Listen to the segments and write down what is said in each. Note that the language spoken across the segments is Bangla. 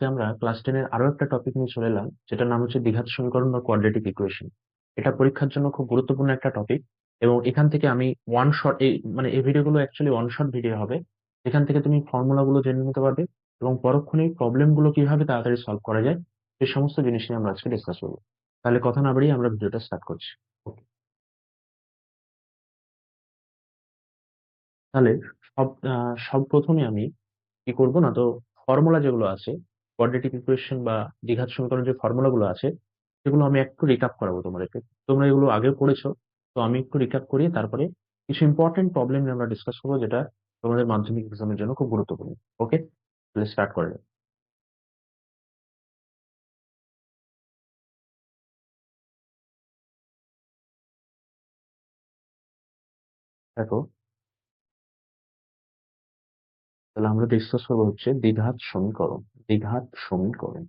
আজকে আমরা ক্লাস টেনের আরও একটা টপিক নিয়ে চলে এলাম, যেটার নাম হচ্ছে দ্বিঘাত সমীকরণ বা কোয়াড্রেটিক ইকুয়েশন এটা পরীক্ষার জন্য খুব গুরুত্বপূর্ণ একটা টপিক এবং এখান থেকে আমি ওয়ান শট এই মানে এই ভিডিওগুলো অ্যাকচুয়ালি ওয়ান শট ভিডিও হবে। এখান থেকে তুমি ফর্মুলা গুলো জেনে নিতে পারবে এবং পরক্ষণে প্রবলেমগুলো কীভাবে তাড়াতাড়ি সলভ করা যায় সেই সমস্ত জিনিস নিয়ে আমরা আজকে ডিসকাস করব। তাহলে কথা না বাড়িয়ে আমরা ভিডিওটা স্টার্ট করছি। তাহলে সব সব প্রথমে আমি কি করব না তো ফর্মুলা যেগুলো আছে কোয়াড্রেটিক ইকুয়েশন বা দ্বিঘাত সমীকরণ যে ফর্মুলাগুলো আছে, সেগুলো আমি একটু রিকাপ করাবো তোমাদেরকে। তোমরা এগুলো আগেও পড়েছো তো আমি একটু রিকাপ করিয়ে তারপরে কিছু ইম্পর্টেন্ট প্রবলেম নিয়ে আমরা ডিসকাস করব, যেটা তোমাদের মাধ্যমিক এক্সামের জন্য খুব গুরুত্বপূর্ণ। ওকে তাহলে স্টার্ট করে দেখো তাহলে আমরা ডিসকাস করব হচ্ছে দ্বিঘাত সমীকরণ দ্বিঘাত সমীকরণ।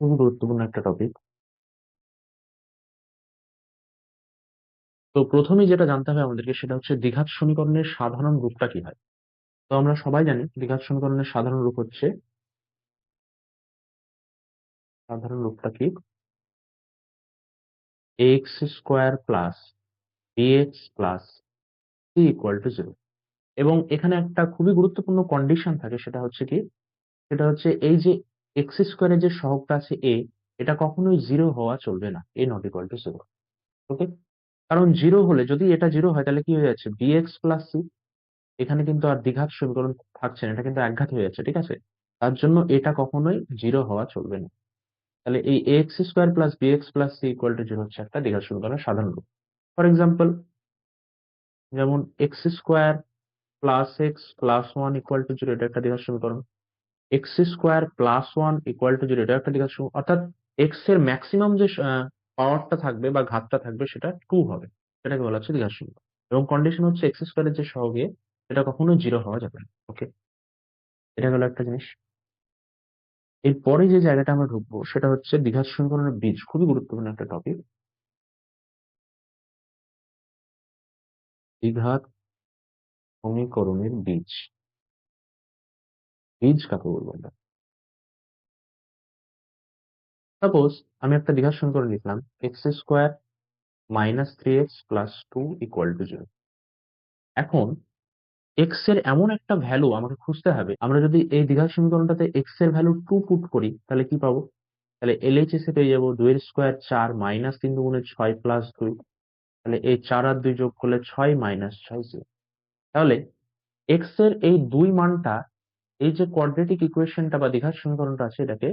খুবই গুরুত্বপূর্ণ একটা টপিক তো প্রথমেই যেটা জানতে হবে আমাদেরকে সেটা হচ্ছে দ্বিঘাত সমীকরণের সাধারণ রূপটা কি হয়? তো আমরা সবাই জানি দ্বিঘাত সমীকরণের সাধারণ রূপ হচ্ছে সাধারণ রূপটা কি? X square plus b x plus c equal to zero এবং এখানে একটা খুবই গুরুত্বপূর্ণ কন্ডিশন থাকে, সেটা হচ্ছে কি? সেটা হচ্ছে এই যে এক্স স্কোয়ারের যে সহগটা আছে এ এটা কখনোই জিরো হওয়া চলবে না a not equal to zero okay কারণ জিরো হলে, যদি এটা জিরো হয়, তাহলে কি হয়ে যাচ্ছে? বিএক্স প্লাস সি এখানে কিন্তু আর দ্বিঘাত সমীকরণ থাকছে না, এটা কিন্তু একঘাত হয়ে যাচ্ছে, ঠিক আছে? তার জন্য এটা কখনোই জিরো হওয়া চলবে না। তাহলে এই x square plus b x plus c equal to zero হচ্ছে একটা দ্বিঘাত সমীকরণের সাধারণ রূপ। ফর এক্সাম্পল যেমন x square plus x plus one equal to zero এটা একটা দ্বিঘাত সমীকরণ। X square plus one equal to zero এটা একটা দ্বিঘাত সমীকরণ। অর্থাৎ এক্সের ম্যাক্সিমাম যে পাওয়ারটা থাকবে বা ঘাতটা থাকবে, সেটা টু হবে। সেটাকে বলা হচ্ছে দ্বিঘাত সমীকরণ। এবং কন্ডিশন হচ্ছে এক্স স্কোয়ারের যে সহগে, এটা কখনো জিরো হওয়া যাবে না। ওকে এটা হলো একটা জিনিস। এরপরে যে জায়গাটা আমরা ঢুকবো, সেটা হচ্ছে দ্বিঘাত সমীকরণের বীজ। খুবই গুরুত্বপূর্ণ একটা টপিক দ্বিঘাত সমীকরণের বীজ। বীজ কাকে বলব আমরা? সাপোজ আমি একটা দ্বিঘাত সমীকরণ লিখলাম x square minus three x plus two equal to zero এখন এক্সের এমন একটা ভ্যালু আমাকে খুঁজতে হবে, আমরা যদি এই দ্বিঘাত সমীকরণটাতে এক্সের ভ্যালু টু পুট করি, তাহলে কি পাবো? তাহলে এলএইচএস এ পেয়ে যাব দুইয়ের স্কোয়ার চার মাইনাস তিন দুগুণে ছয় প্লাস দুই। তাহলে এই চার আর দুই যোগ করলে ছয় মাইনাস ছয় জিরো তাহলে এক্সের এই দুই মানটা, এই যে কোয়াড্রেটিক ইকুয়েশনটা বা দ্বিঘাত সমীকরণটা আছে, এটাকে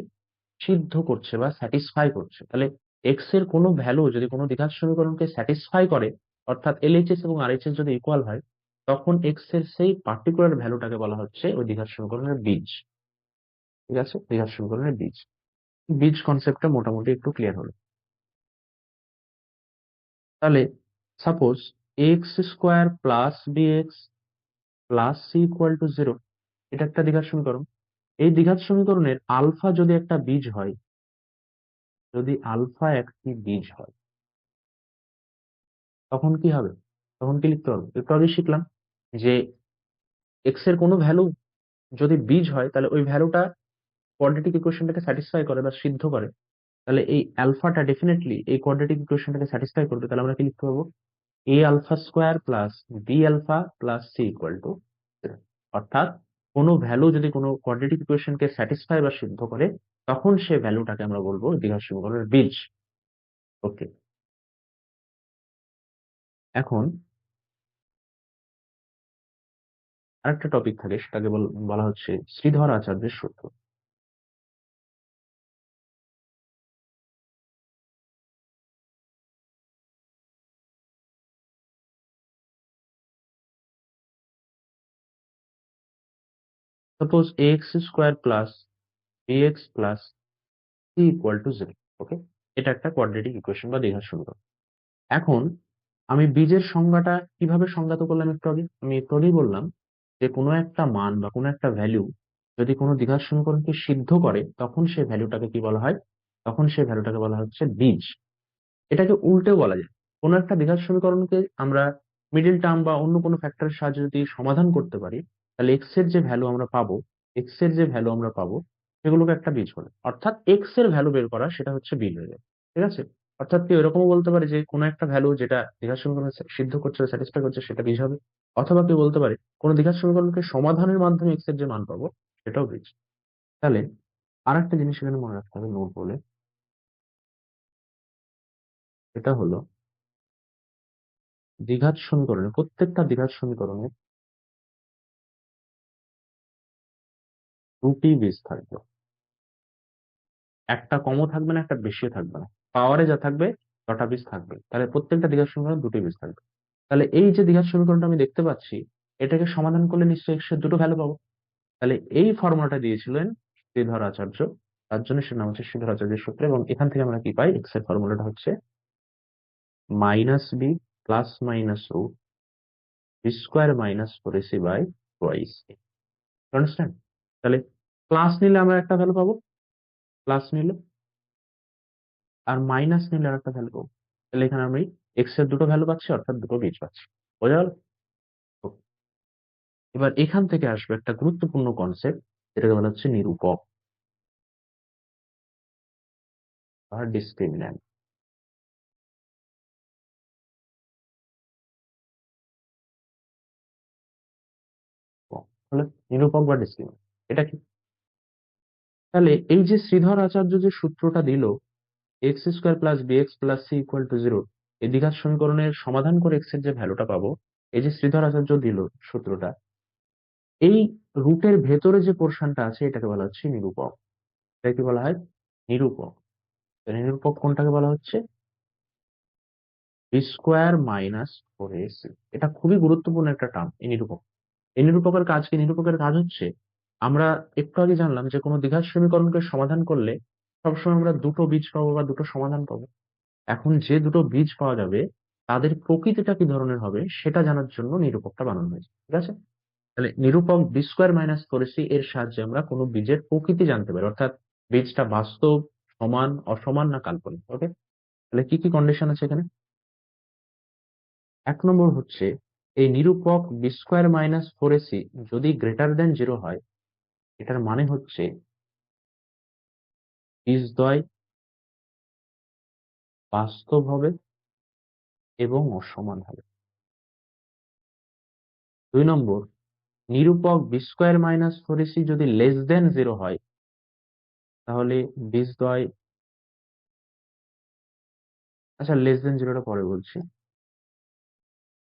সিদ্ধ করছে বা স্যাটিসফাই করছে। তাহলে এক্সের কোনো ভ্যালু যদি কোনো দ্বিঘাত সমীকরণকে স্যাটিসফাই করে, অর্থাৎ এলএইচএস এবং আরএইচএস যদি ইকুয়াল হয়, তখন এক্সের সেই পার্টিকুলার ভ্যালুটাকে বলা হচ্ছে ওই দ্বিঘাত সমীকরণের বীজ। ঠিক আছে? দ্বিঘাত সমীকরণের বীজ। বীজ কনসেপ্টটা মোটামুটি একটু ক্লিয়ার হলো। তাহলে suppose x square plus b x plus c equal to zero এটা একটা দ্বিঘাত সমীকরণ। এই দ্বিঘাত সমীকরণের আলফা যদি একটা বীজ হয়, যদি আলফা একটি বীজ হয়, তখন কি হবে? তখন কি লিখতে হবে একটু আগে শিখলাম যে এক্সের কোনো ভ্যালু যদি বীজ হয়, তাহলে ওই ভ্যালুটা কোয়াড্রেটিক ইকুয়েশনটাকে স্যাটিসফাই করে বা সিদ্ধ করে। তাহলে এই আলফাটা ডেফিনেটলি এই কোয়াড্রেটিক ইকুয়েশনটাকে স্যাটিসফাই করবে, তাহলে আমরা কি লিখতে পারব? A alpha square plus b alpha plus c equal to অর্থাৎ কোনো ভ্যালু যদি কোনো কোয়াড্রেটিক ইকুয়েশনকে স্যাটিসফাই বা সিদ্ধ করে, তখন সে ভ্যালুটাকে আমরা বলব দ্বিঘাত সমীকরণের বীজ ওকে এখন আরেকটা টপিক থাকে, সেটাকে বলা হচ্ছে শ্রীধর আচার্যের সূত্র। Suppose x square plus x plus c equal to zero okay এটা একটা কোয়াড্রেটিক ইকুয়েশন বা দ্বিঘাত সমীকরণ। এখন আমি বীজের সংজ্ঞাটা কীভাবে সংজ্ঞাত করলাম একটু আগে? আমি একটু বললাম যে কোনো একটা মান বা কোনো একটা ভ্যালু যদি কোনো দ্বিঘাত সমীকরণকে সিদ্ধ করে, তখন সেই ভ্যালুটাকে কি বলা হয়? তখন সেই ভ্যালুটাকে বলা হচ্ছে বীজ। এটাকে উল্টেও বলা যায়। কোনো একটা দ্বিঘাত সমীকরণকে আমরা মিডল টার্ম বা অন্য কোনো ফ্যাক্টরের সাহায্যে যদি সমাধান করতে পারি তাহলে এক্সের যে ভ্যালু আমরা পাবো এক্সের যে ভ্যালু আমরা পাবো, সেগুলোকে একটা বীজ বলে। অর্থাৎ এক্সের ভ্যালু বের করা সেটা হচ্ছে বীজ হয়ে যাবে ঠিক আছে? অর্থাৎ কেউ এরকমও বলতে পারে যে কোনো একটা ভ্যালু যেটা দ্বিঘাত সমীকরণ সিদ্ধ করছে স্যাটিসফাই করছে সেটা বীজ হবে। অথবা কেউ বলতে পারে কোনো দ্বিঘাত সমীকরণকে সমাধানের মাধ্যমে এক্সের যে মান পাবো সেটাও বীজ। তাহলে আর একটা জিনিস এখানে মনে রাখতে হবে নোট বলে। এটা হলো দ্বিঘাত সমীকরণে, প্রত্যেকটা দ্বিঘাত সমীকরণে দুটি বীজ থাকবে। একটা কমও থাকবে না, একটা বেশিও থাকবে না। পাওয়ারে যা থাকবে, ছটা বীজ থাকবে। তাহলে প্রত্যেকটা দীঘার সমীকরণে দুটি বীজ থাকবে। তাহলে এই যে দ্বিঘাত সমীকরণটা আমি দেখতে পাচ্ছি, এটাকে সমাধান করলে নিশ্চয়ই এক্সের দুটো ভ্যালু পাবো। তাহলে এই ফর্মুলাটা দিয়েছিলেন শ্রীধর আচার্য। তার জন্য সে নাম হচ্ছে শ্রীধর আচার্যের সূত্র এবং এখান থেকে আমরা কি পাই? এক্সের ফর্মুলাটা হচ্ছে minus b plus minus root b square minus four a c by twice understand তাহলে প্লাস নিলে আমরা একটা ভ্যালু পাবো প্লাস নিলে আর মাইনাস নিলে আর একটা ভ্যালু পাবো। তাহলে এখানে আমি এক্সের দুটো ভ্যালু পাচ্ছি, অর্থাৎ দুটো বীজ পাচ্ছি। বোঝা গেল? এবার এখান থেকে আসবে একটা গুরুত্বপূর্ণ কনসেপ্ট যেটাকে বলা হচ্ছে নিরূপক আর ডিসক্রিমিন্যান্ট নিরূপক বা ডিসক্রিমিন্যান্ট এটা কি? তাহলে এই যে শ্রীধর আচার্য যে সূত্রটা দিল x square plus b x plus c equal to zero এই দ্বিঘাত সমীকরণের সমাধান করে এক্সের যে ভ্যালুটা পাবো, এই যে শ্রীধর আচার্য দিল সূত্রটা, এই রুটের ভেতরে যে পোর্শনটা আছে, এটাকে বলা হচ্ছে নিরূপক। এটাকে বলা হয়? নিরূপক। নিরূপক কোনটাকে বলা হচ্ছে? বি স্কোয়ার মাইনাস ফোর এটা খুবই গুরুত্বপূর্ণ একটা টার্ম এই নিরূপক। এই নিরূপকের কাজ কি? নিরূপকের কাজ হচ্ছে আমরা একটু আগে জানলাম যে কোনো দ্বিঘাত সমীকরণকে সমাধান করলে সবসময় আমরা দুটো বীজ পাবো বা দুটো সমাধান পাবো। এখন যে দুটো বীজ পাওয়া যাবে, তাদের প্রকৃতিটা কি ধরনের হবে সেটা জানার জন্য নিরূপকটা বানানো হয়েছে, ঠিক আছে? তাহলে নিরূপক b square minus a c এর সাহায্যে আমরা কোনো বীজের প্রকৃতি জানতে পারি, অর্থাৎ বীজটা বাস্তব, সমান, অসমান না কাল্পনিক ওকে তাহলে কি কি কন্ডিশন আছে এখানে? এক নম্বর হচ্ছে, এই নিরূপক b square minus four a c যদি গ্রেটার দেন জিরো হয় এটার মানে হচ্ছে বীজদ্বয় বাস্তব হবে এবং অসমান হবে। দুই নম্বর, নিরূপক b square minus four a c যদি লেস দেন জিরো হয়, তাহলে বীজদ্বয় আচ্ছা লেস দেন জিরোটা পরে বলছি।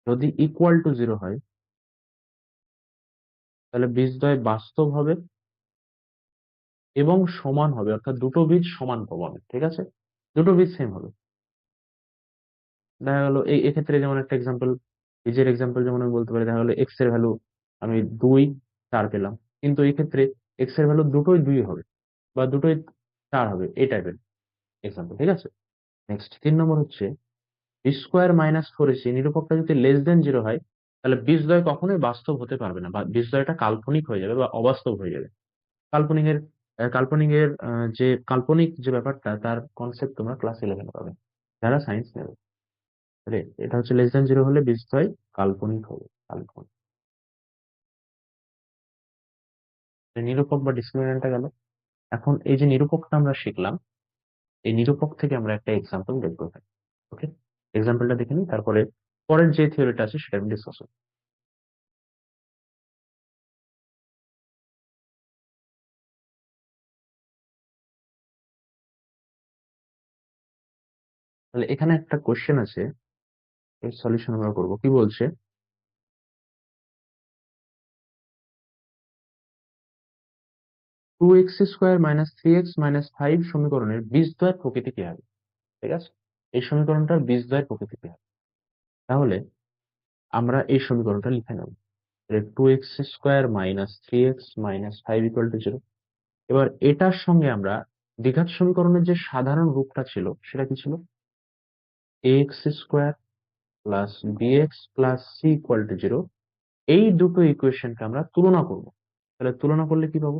যদি ইকুয়াল টু জিরো হয় তাহলে বীজদ্বয় বাস্তব হবে এবং সমান হবে, অর্থাৎ দুটো বীজ সমান পাবো আমি ঠিক আছে? দুটো বীজ সেম হবে। দেখা গেল এই, এক্ষেত্রে যেমন একটা এক্সাম্পল বীজের এক্সাম্পল যেমন আমি বলতে পারি, দেখা গেলো এক্সের ভ্যালু আমি দুই, চার পেলাম। কিন্তু এই ক্ষেত্রে এক্সের ভ্যালু দুটোই দুই হবে বা দুটোই চার হবে, এই টাইপের এক্সাম্পল ঠিক আছে? নেক্সট তিন নম্বর হচ্ছে b square minus four a c নিরূপকটা যদি লেস দেন জিরো হয় তাহলে বীজদ্বয় কখনোই বাস্তব হতে পারবে না বা বীজদ্বয়টা কাল্পনিক হয়ে যাবে বা অবাস্তব হয়ে যাবে। কাল্পনিকের কাল্পনিকের যে কাল্পনিক যে ব্যাপারটা, তার কনসেপ্ট তোমরা ক্লাস ইলেভেনে পাবে। যারা সায়েন্স নেবে। তাহলে এটা হচ্ছে লেস দেন জিরো হলে বীজদ্বয় কাল্পনিক হবে, কাল্পনিক। নিরূপক বা ডিসক্রিমিন্যান্টটা গেল। এখন এই যে নিরূপকটা আমরা শিখলাম, এই নিরূপক থেকে আমরা একটা এক্সাম্পল দেখব ওকে এক্সাম্পলটা দেখে নিই, তারপরে পরের যে থিওরিটা আছে, সেটা আমি ডিসকাস করব। তাহলে এখানে একটা কোশ্চেন আছে, এর সলিউশন আমরা করব। কি বলছে? Two x square minus three x minus five সমীকরণের বীজদ্বয়ের প্রকৃতি কি হবে? ঠিক আছে? এই সমীকরণটার বীজদ্বয়ের প্রকৃতি কি হবে? তাহলে আমরা এই সমীকরণটা লিখে নেব। Two x square minus three x minus five equal to zero এবার এটার সঙ্গে আমরা দ্বিঘাত সমীকরণের যে সাধারণ রূপটা ছিল, সেটা কি ছিল? X square plus b x plus c equal to zero এই দুটো ইকুয়েশনকে আমরা তুলনা করব। তাহলে তুলনা করলে কি পাবো?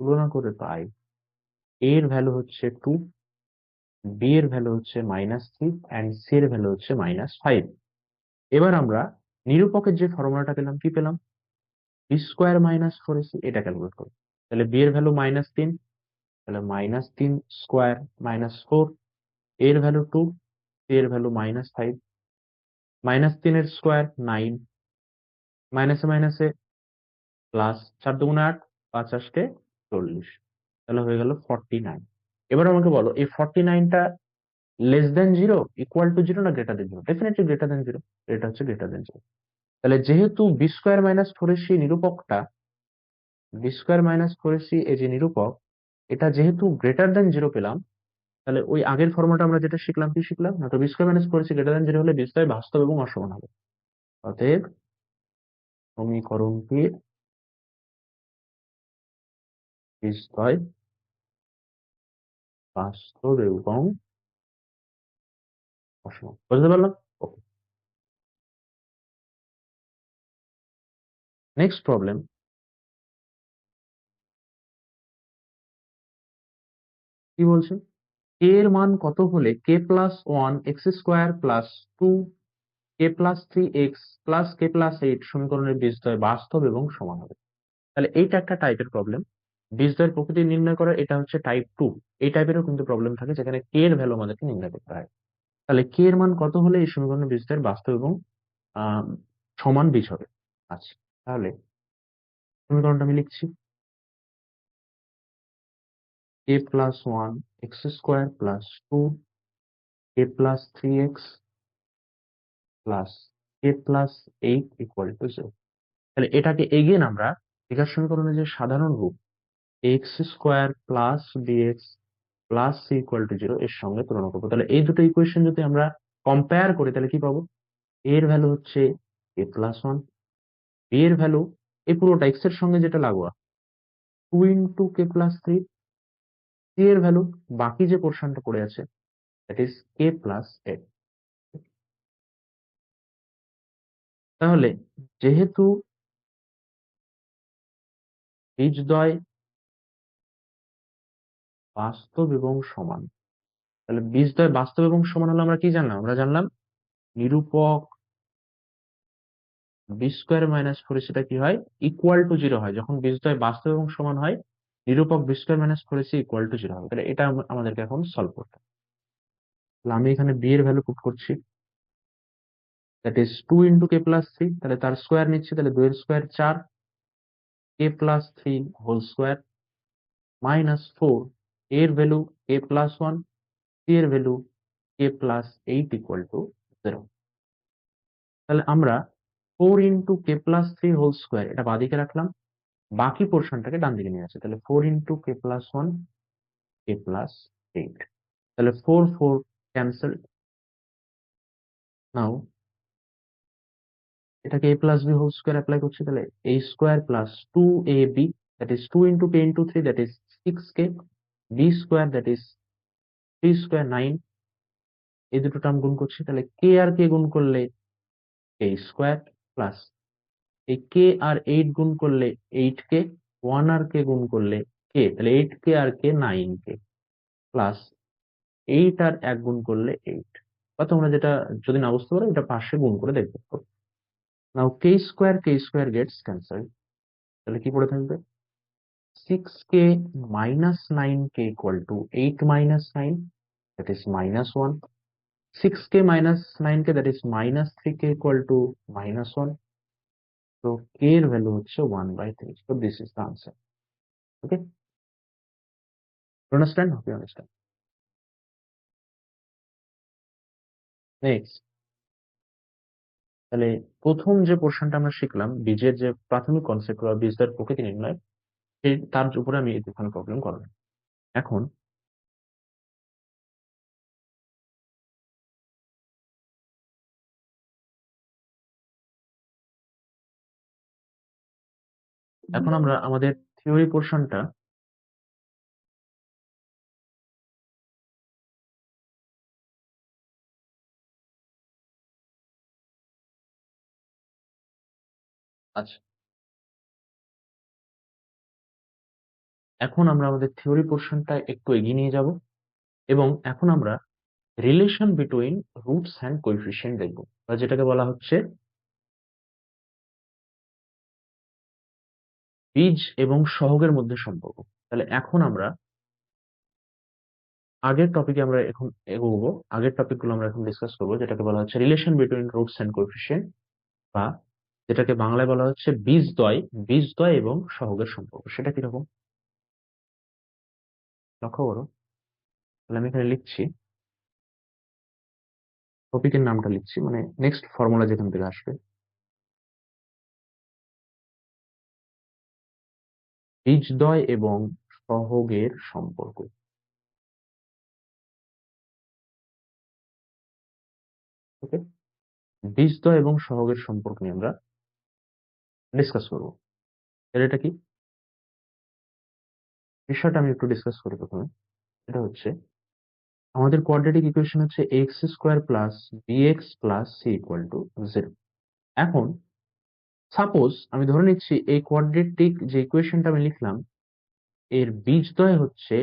তুলনা করে পাই। এর ভ্যালু হচ্ছে টু বি এর ভ্যালু হচ্ছে মাইনাস থ্রি অ্যান্ড সি এর ভ্যালু হচ্ছে মাইনাস ফাইভ এবার আমরা নিরূপকের যে ফর্মুলাটা পেলাম, কি পেলাম? B square minus four a c এটা ক্যালকুলেট করব। তাহলে বি এর ভ্যালু মাইনাস তিন তাহলে মাইনাস তিন স্কোয়ার মাইনাস ফোর এর ভ্যালু টু সি এর ভ্যালু মাইনাস ফাইভ মাইনাস তিনের স্কোয়ার নাইন মাইনাসে মাইনাসে প্লাস চার দুগুণে আট, পাঁচ আষ্টে চল্লিশ, তাহলে হয়ে গেল ফর্টি নাইন এবার আমাকে বলো, এই forty নাইনটা less than zero equal to zero না greater than zero definitely greater than zero এটা হচ্ছে গ্রেটার দেন জিরো তাহলে যেহেতু b square minus four a c নিরূপকটা b square minus four a c এই যে নিরূপক, এটা যেহেতু গ্রেটার দেন জিরো পেলাম, তাহলে ওই আগের ফর্মুলাটা আমরা যেটা শিখলাম, কি শিখলাম? না তো b square minus four a c greater than zero হলে বি স্কোয়ার বাস্তব এবং অসমান হবে। অতএব সমীকরণটির বিস্ময় বাস্তব এবং বুঝতে পারলাম? নেক্সট প্রবলেম কি বলছে? কে এর মান কত হলে k plus one x square plus two k plus three x plus k plus eight সমীকরণের বীজদ্বয় বাস্তব এবং সমান হবে। তাহলে এইটা একটা টাইপের প্রবলেম বীজদ্বয়ের প্রকৃতি নির্ণয় করা, এটা হচ্ছে টাইপ টু এই টাইপেরও কিন্তু প্রবলেম থাকে, যেখানে কে এর ভ্যালু আমাদেরকে নির্ণয় করতে হয়। তাহলে কে এর মান কত হলে এই সমীকরণের বীজদ্বয়ের বাস্তব এবং সমান বীজ হবে? আচ্ছা তাহলে সমীকরণটা আমি লিখছি। K plus one x square plus two k plus three x plus k plus eight equal to zero তাহলে এটাকে এগেন আমরা বিকাশ সমীকরণের যে সাধারণ রূপ x square plus b x plus c equal to zero এর সঙ্গে তুলনা করব। তাহলে এই দুটো ইকুয়েশন যদি আমরা কম্পেয়ার করি, তাহলে কি পাবো? এর ভ্যালু হচ্ছে এ প্লাস ওয়ান বি এর ভ্যালু এই পুরোটা এক্সের সঙ্গে যেটা লাগোয়া two into k plus three c এর ভ্যালু বাকি যে পোর্শনটা পড়ে আছে that is k plus eight তাহলে যেহেতু বীজদ্বয় বাস্তব এবং সমান। তাহলে বীজদ্বয় বাস্তব এবং সমান হলে আমরা কি জানলাম? আমরা জানলাম নিরূপক বি স্কোয়ার মাইনাস ফোর সেটা কি হয়? ইকুয়াল টু জিরো হয়। যখন বীজদ্বয় বাস্তব এবং সমান হয়, নিরূপক b square minus four a c equal to zero হবে। তাহলে এটা আমাদেরকে এখন সলভ করতে তাহলে আমি এখানে বি এর ভ্যালু পুট করছি। That is two into k plus three তাহলে তার স্কোয়ার নিচ্ছি, তাহলে দুইয়ের স্কোয়ার চার k plus three whole square minus four এর value k plus one c এর value k plus eight equal to zero তাহলে আমরা four into k plus three whole square এটা বাদিকে রাখলাম, বাকি পোর্শনটাকে ডান দিকে নিয়ে আসে। তাহলে four into k plus one k plus eight তাহলে ফোর ফোর ক্যান্সেল নাও এটাকে a plus b whole square apply করছি, তাহলে a square plus two a b that is two into k into three that is six k b square that is three square nine এই দুটো টার্ম গুণ করছি, তাহলে কে আর কে গুণ করলে কে স্কোয়ার প্লাস এই কে আর এইট গুণ করলে এইট কে ওয়ান আর কে গুণ করলে কে তাহলে এইট কে আর k nine k plus eight আর এক গুণ করলে এইট বা তোমরা যেটা যদি না বুঝতে পারো, এটা পাশে গুণ করে পারো now k square k square gets cancel তাহলে কি পড়ে থাকবে? Six k minus nine k equal to eight minus nine that is minus one six k minus nine k that is minus three k equal to minus one তো কে এর ভ্যালু হচ্ছে one by three so, this is the answer. Okay? Understand? Hope you understand. Next. তাহলে প্রথম যে পোর্শনটা আমরা শিখলাম, বীজের যে প্রাথমিক কনসেপ্ট বা বীজদের প্রকৃতি নির্ণয় তার উপরে আমি এখানে প্রবলেম করলাম। এখন এখন আমরা আমাদের থিওরি পোর্শনটা আচ্ছা। এখন আমরা আমাদের থিওরি পোর্শনটা একটু এগিয়ে নিয়ে যাব এবং এখন আমরা relation between roots and coefficient দেখব বা যেটাকে বলা হচ্ছে বীজ এবং সহগের মধ্যে সম্পর্ক। তাহলে এখন আমরা আগের টপিকে আমরা এখন এগোবো, আগের টপিকগুলো আমরা এখন ডিসকাস করব, যেটাকে বলা হচ্ছে relation between roots and coefficient বা যেটাকে বাংলায় বলা হচ্ছে বীজদ্বয় বীজদ্বয় এবং সহগের সম্পর্ক। সেটা কীরকম? লক্ষ্য করো, তাহলে আমি এখানে লিখছি টপিকের নামটা লিখছি মানে নেক্সট ফর্মুলা যেখান থেকে আসবে। বীজদ্বয় এবং সহগের সম্পর্ক। ওকে বীজদ্বয় এবং সহগের সম্পর্ক নিয়ে আমরা ডিসকাস করব। এটা কি? বিষয়টা আমি একটু ডিসকাস করি প্রথমে। এটা হচ্ছে, আমাদের কোয়াড্রেটিক ইকুয়েশন হচ্ছে x square plus b x plus c equal to zero এখন সাপোজ আমি ধরে নিচ্ছি এই কোয়াড্রেটিক যে ইকুয়েশনটা আমি লিখলাম, এর বীজদ্বয় হচ্ছে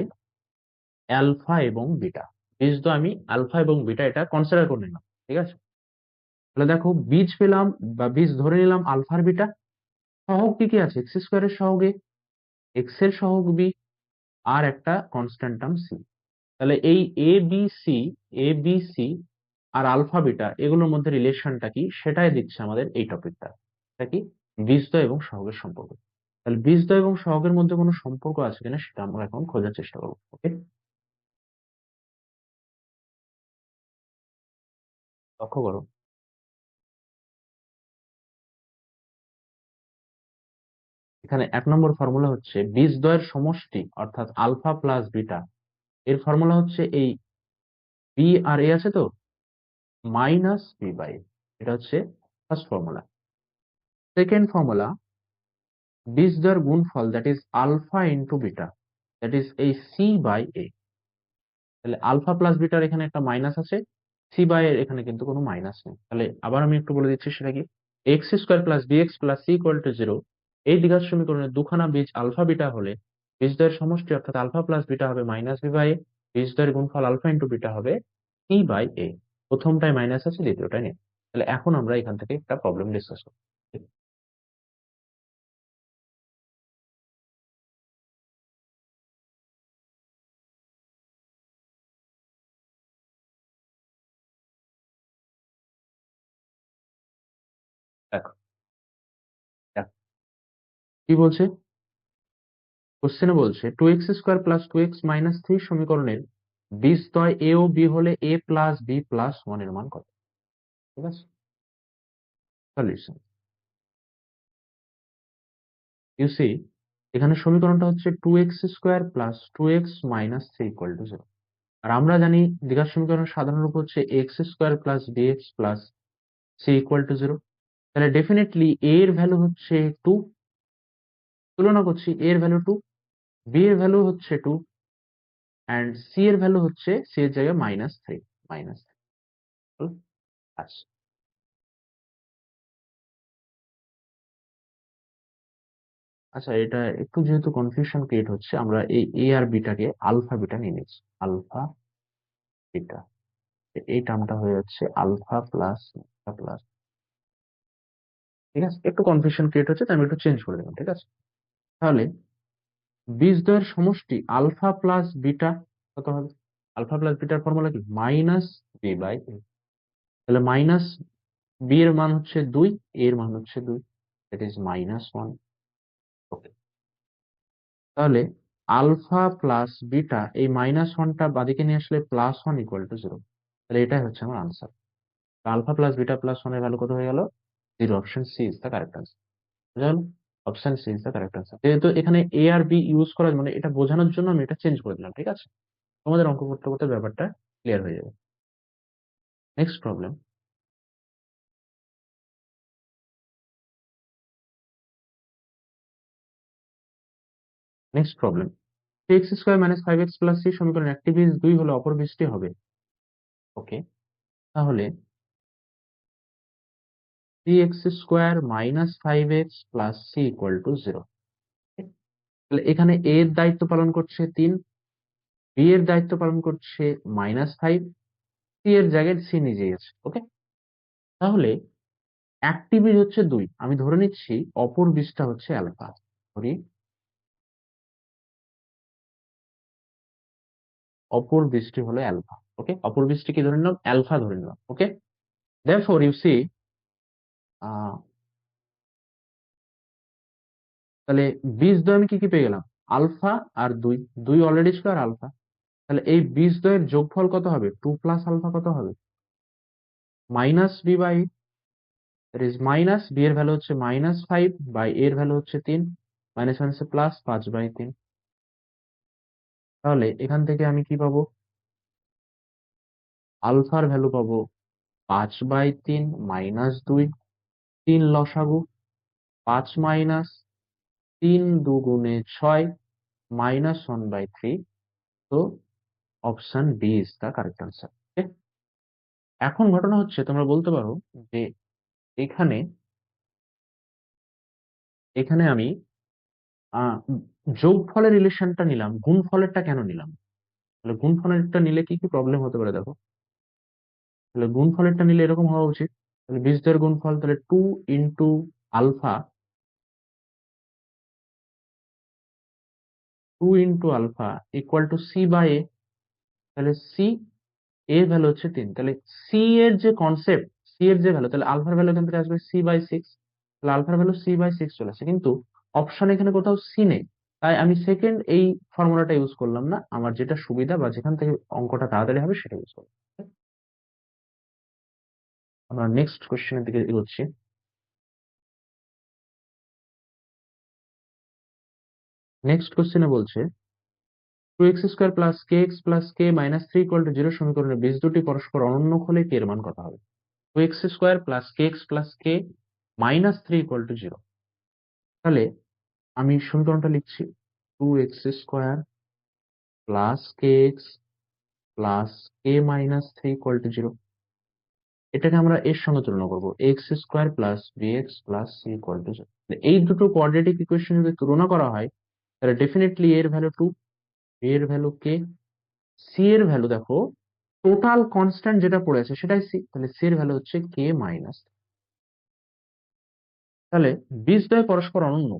অ্যালফা এবং বিটা বীজদ্বয় আমি আলফা এবং বিটা এটা কনসিডার করে নিলাম, ঠিক আছে? তাহলে দেখো, বীজ পেলাম বা বীজ ধরে নিলাম আলফার বিটা সহগ কি কি আছে? এক্স স্কোয়ারের সহগে এক্সের সহগ বি আর একটা কনস্ট্যান্ট টার্ম সি তাহলে এই a b c a b c R alpha beta এগুলোর মধ্যে রিলেশনটা কি? সেটাই দিচ্ছে আমাদের এই টপিকটা এটা কি? বীজদ্বয় এবং সহগের সম্পর্ক। তাহলে বীজদ্বয় এবং সহগের মধ্যে কোনো সম্পর্ক আছে কিনা সেটা আমরা এখন খোঁজার চেষ্টা করব ওকে লক্ষ্য করো। এখানে এক নম্বর ফর্মুলা হচ্ছে বীজদ্বয়ের সমষ্টি, অর্থাৎ আলফা প্লাস বিটা। এর ফর্মুলা হচ্ছে এই বি আর এ আছে তো? মাইনাস বি বাই এটা হচ্ছে ফার্স্ট ফর্মুলা সেকেন্ড ফর্মুলা বীজদ্বয়ের গুণফল that is alpha into beta that is এই সি বাই এ তাহলে আলফা প্লাস বিটার এখানে একটা মাইনাস আছে সি বাই এর এখানে কিন্তু কোনো মাইনাস নেই। তাহলে আবার আমি একটু বলে দিচ্ছি সেটা কি? X square plus b x plus c equal to zero এই দ্বিঘাত সমীকরণের দুখানা বীজ আলফা বিটা হলে বীজদ্বয়ের সমষ্টি অর্থাৎ আলফা প্লাস বিটা হবে মাইনাস বি বাই এ বীজদ্বয়ের গুণফল আলফা ইন্টু বিটা হবে ই বাই এ প্রথমটায় মাইনাস আছে, দ্বিতীয়টায় নেই। তাহলে এখন আমরা এখান থেকে একটা প্রবলেম ডিসকাস করব। দেখো কি বলছে? কোশ্চেনে বলছে two x square plus two x minus three সমীকরণের বিস্তয় এ ও বি হলে এ প্লাস বি প্লাস ওয়ানের মান কত? ঠিক আছে? সলিউশন ইউ সি এখানে সমীকরণটা হচ্ছে two x square plus two x minus three equal to zero আর আমরা জানি দ্বিঘাত সমীকরণের সাধারণ রূপ হচ্ছে x square plus b x plus c equal to zero তাহলে ডেফিনেটলি এ এর ভ্যালু হচ্ছে টু তুলনা করছি এ এর ভ্যালু টু বি এর ভ্যালু হচ্ছে টু অ্যান্ড সি এর ভ্যালু হচ্ছে সি এর জায়গায় মাইনাস থ্রি মাইনাস থ্রি আচ্ছা আচ্ছা এটা একটু যেহেতু কনফিউশন ক্রিয়েট হচ্ছে, আমরা এই এ আর বিটাকে আলফা বিটা নিয়ে নিচ্ছি। আলফা বিটা এই টার্মটা হয়ে যাচ্ছে আলফা প্লাস প্লাস ঠিক আছে? একটু কনফিউশন ক্রিয়েট হচ্ছে, তাই আমি একটু চেঞ্জ করে দিলাম, ঠিক আছে? তাহলে বীজদ্বয়ের সমষ্টি আলফা প্লাস বিটা কত হবে? আলফা প্লাস বিটার ফর্মুলা কি? Minus b by a. তাহলে মাইনাস বি এর মান হচ্ছে দুই এর মান হচ্ছে দুই। That is minus one okay তাহলে আলফা প্লাস বিটা, এই মাইনাস ওয়ানটা বাদিকে নিয়ে আসলে plus one equal to zero তাহলে এটাই হচ্ছে আমার answer alpha plus beta plus ওয়ানের ভ্যালু কত হয়ে গেল? Zero option c is the correct answer বুঝা গেল option c is the correct answer যেহেতু এখানে এ আর বি ইউজ করার মানে এটা বোঝানোর জন্য আমি এটা চেঞ্জ করে দিলাম, ঠিক আছে? তোমাদের অঙ্ক করতে করতে ব্যাপারটা ক্লিয়ার হয়ে যাবে। Next problem next problem x square minus five x plus c সমীকরণ একটি দুই হলে অপর বীজটি হবে। ওকে তাহলে three x square minus five x plus c equal to zero তাহলে এখানে এ এর দায়িত্ব পালন করছে তিন বি এর দায়িত্ব পালন করছে মাইনাস ফাইভ সি এর জায়গায় সি নিজেই আছে ওকে তাহলে একটি হচ্ছে দুই। আমি ধরে নিচ্ছি অপর বীজটা হচ্ছে অ্যালফা ধরি। অপর বীজটি হলো অ্যালফা ওকে অপর বীজটি কি ধরে নিলাম অ্যালফা ধরে নিলাম ওকে therefore, you see তাহলে বীজ দ্বয় আমি কি কি পেয়ে গেলাম? আলফা আর দুই। দুই অলরেডি ছিল আর আলফা। তাহলে এই বীজ দ্বয়ের যোগফল কত হবে? টু প্লাস আলফা কত হবে? Minus b by is minus b এর ভ্যালু হচ্ছে মাইনাস ফাইভ বাই এর ভ্যালু হচ্ছে তিন। মাইনাস মাইনাসে প্লাস পাঁচ বাই তিন। তাহলে এখান থেকে আমি কি পাবো? আলফার ভ্যালু পাবো পাঁচ বাই তিন মাইনাস দুই। তিন লসাগু, পাঁচ মাইনাস তিন দুগুণে ছয়, মাইনাস ওয়ান বাই থ্রি। তো option d is the correct answer এখন ঘটনা হচ্ছে, তোমরা বলতে পারো যে এখানে এখানে আমি যোগফলের রিলেশনটা নিলাম, গুণ ফলেরটা কেন নিলাম? তাহলে গুণ ফলেরটা নিলে কি কি প্রবলেম হতে পারে দেখো? তাহলে গুণ ফলেরটা নিলে এরকম হওয়া উচিত। তাহলে বীজদের গুণফল তাহলে two into alpha two into alpha equal to c by a তাহলে সি এর ভ্যালু হচ্ছে তিন, তাহলে সি এর যে কনসেপ্ট সি এর যে ভ্যালু তাহলে আলফার ভ্যালু এখান থেকে আসবে সি বাই সিক্স তাহলে আলফার ভ্যালু সি বাই সিক্স চলে আসে, কিন্তু অপশন এখানে কোথাও সি নেই, তাই আমি সেকেন্ড এই ফর্মুলাটা ইউজ করলাম না, আমার যেটা সুবিধা বা যেখান থেকে অঙ্কটা তাড়াতাড়ি হবে সেটা ইউজ করলাম। আমরা নেক্সট কোশ্চেনের দিকে এগোচ্ছি। নেক্সট কোশ্চেনে বলছে two x square plus k x plus k minus three equal to zero সমীকরণের বীজ দুটি পরস্পর অনন্য হলে কে এর মান কত হবে? Two x square plus k x plus k minus three equal to zero তাহলে আমি সমীকরণটা লিখছি two x square plus k x plus k minus three equal to zero এটাকে আমরা এর সঙ্গে তুলনা করব। X square plus b x plus c equal to এই দুটো কোয়াড্রেটিক ইকুয়েশন যদি তুলনা করা হয়, তাহলে ডেফিনেটলি এর ভ্যালু টু এর ভ্যালু কে সি এর ভ্যালু দেখো টোটাল কনস্ট্যান্ট যেটা পড়ে আছে সেটাই সি তাহলে সি এর ভ্যালু হচ্ছে কে মাইনাস তাহলে বীজদ্বয় পরস্পর অনন্য।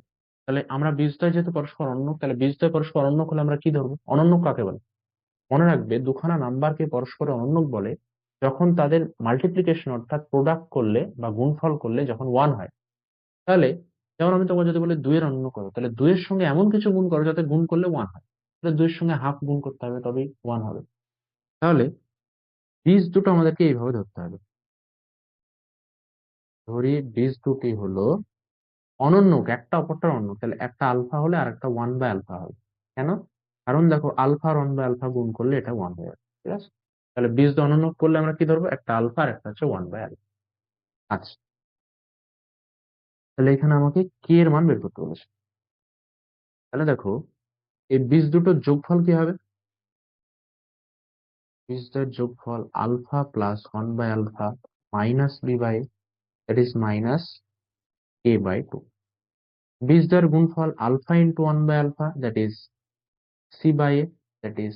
তাহলে আমরা বীজদ্বয় যেহেতু পরস্পর অনন্য, তাহলে বীজদ্বয় পরস্পর অনন্য হলে আমরা কি ধরবো? অনন্য কাকে বলে? মনে রাখবে, দুখানা নাম্বারকে পরস্পর অনন্য বলে যখন তাদের মাল্টিপ্লিকেশন অর্থাৎ প্রোডাক্ট করলে বা গুণফল করলে যখন ওয়ান হয়, তাহলে যেমন আমি তোমাকে যদি বলি দুইয়ের অনন্য করো, তাহলে দুইয়ের সঙ্গে এমন কিছু গুণ করো যাতে গুণ করলে ওয়ান হয়। তাহলে দুইয়ের সঙ্গে হাফ গুণ করতে হবে, তবেই ওয়ান হবে। তাহলে বীজ দুটো আমাদেরকে এইভাবে ধরতে হবে। ধরি বীজ দুটি হলো অনন্য একটা অপরটার অন্য তাহলে একটা আলফা হলে আর একটা ওয়ান বাই আলফা হবে। কেন? কারণ দেখো আলফা আর ওয়ান বাই আলফা গুণ করলে এটা ওয়ান হয়ে যাবে, ঠিক আছে? তাহলে বীজ অনন্য করলে আমরা কি ধরবো? একটা আলফা আর একটা হচ্ছে ওয়ান বাই আলফা। আচ্ছা। তাহলে এখানে আমাকে কে এর মান বের করতে বলেছে। তাহলে দেখো, এই বীজ দুটোর যোগফল কি হবে? বীজদের যোগফল alpha plus one by alpha minus b by that is minus a by two বীজদের গুণফল alpha into one by alpha that is c by a that is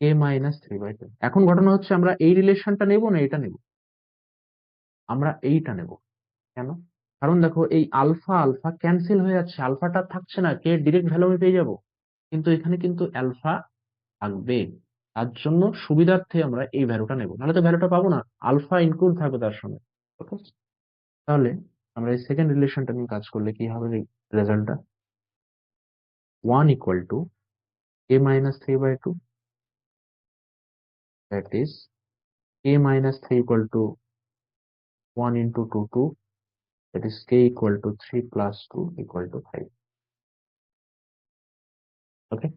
k minus three by two এখন ঘটনা হচ্ছে আমরা এই রিলেশনটা নেব না এইটা নেব? আমরা এইটা নেব। কেন? কারণ দেখো এই আলফা আলফা ক্যান্সেল হয়ে যাচ্ছে। আলফাটা থাকছে না কে ডিরেক্ট ভ্যালু আমি পেয়ে যাব। কিন্তু এখানে কিন্তু আলফা থাকবে। তার জন্য সুবিধার্থে আমরা এই ভ্যালুটা নেব। নাহলে তো ভ্যালুটা পাবো না। আলফা ইনক্লুড থাকবে তার সঙ্গে। ওকে? তাহলে আমরা এই সেকেন্ড রিলেশনটা নিয়ে কাজ করলে কি হবে রেজাল্টটা one equal to a minus 3 by 2 that is k minus 3 equal to 1 into 2 2 that is k equal to 3 plus 2 equal to 5 okay?